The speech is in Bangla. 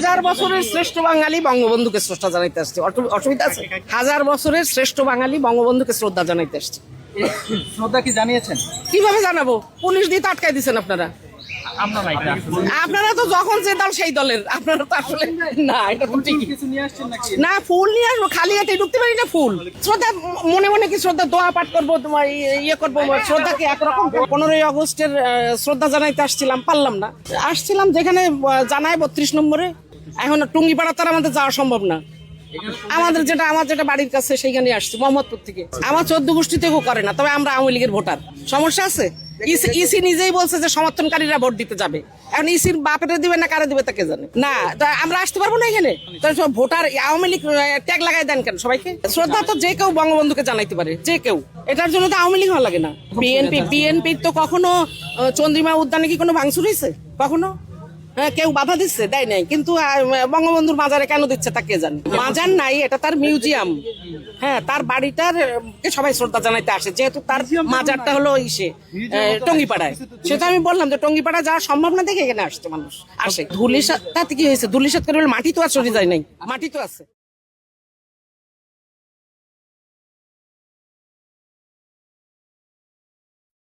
হাজার বছরের শ্রেষ্ঠ বাঙালি বঙ্গবন্ধুকে শ্রদ্ধা জানাইতে আসছে। অসুবিধা আছে? হাজার বছরের শ্রেষ্ঠ বাঙালি বঙ্গবন্ধুকে শ্রদ্ধা জানাইতে আসছে। শ্রদ্ধা কি জানিয়েছেন? কীভাবে জানাব? পুলিশ দিয়ে আটকাই দিচ্ছেন আপনারা। আপনারা তো যখন যে দল সেই দলের। আপনারা তো আসলে না এটা না ফুল নিয়ে আসব খালি হাতে ঢুকতে পারি না ফুল। শ্রদ্ধা মনে মনে কি শ্রদ্ধা দোয়া পাঠ করব তোমার ইয়ে- করব শ্রদ্ধা কি একরকম? পনেরোই আগস্টের শ্রদ্ধা জানাইতে আসছিলাম পারলাম না। আসছিলাম যেখানে জানায় বত্রিশ নম্বরে। এখন টুঙ্গিপাড়া তো আমাদের যাওয়া সম্ভব না। আমাদের যেটা আমার যেটা বাড়ির কাছে সেইখানে আসছি মোহাম্মদপুর থেকে। আমার চোদ্দ গোষ্ঠী থেকেও করে না তবে আমরা আওয়ামী লীগের ভোটার। সমস্যা আছে? ইসি- নিজেই বলছে যে সমর্থনকারীরা ভোট দিতে যাবে। এখন ইসির বাপেরে দিবে না কারে দিবে তাকে জানে? না আমরা আসতে পারব না এখানে? ভোটার আওয়ামী লীগ ট্যাগ লাগাই দেন কেন সবাইকে? শ্রদ্ধা তো যে কেউ বঙ্গবন্ধুকে জানাইতে পারে যে কেউ। এটার জন্য তো আওয়ামী লীগ হওয়া লাগে না। বিএনপি বিএনপির তো কখনো চন্দ্রিমা উদ্যানে কি কোনো ভাঙচুর হয়েছে? কখনো? হ্যাঁ কেউ বাধা দিচ্ছে, দেয় নাই। কিন্তু বঙ্গবন্ধুর মাজারে কেন দিচ্ছে তা কে জানে? মাজার নাই, এটা তার মিউজিয়াম। হ্যাঁ তার বাড়িটার কে সবাই শ্রদ্ধা জানাইতে আসে, যেহেতু তার মাজারটা হলো ইসে টঙ্গিপাড়ায়। সেটা আমি বললাম যে, টঙ্গিপাড়া যাওয়া সম্ভব না দেখে এখানে আসছে মানুষ, আসে। ধুলিসাত তাতে কি হয়েছে? করে বলে মাটি তো আর সরে যায় নাই। মাটি তো আছে।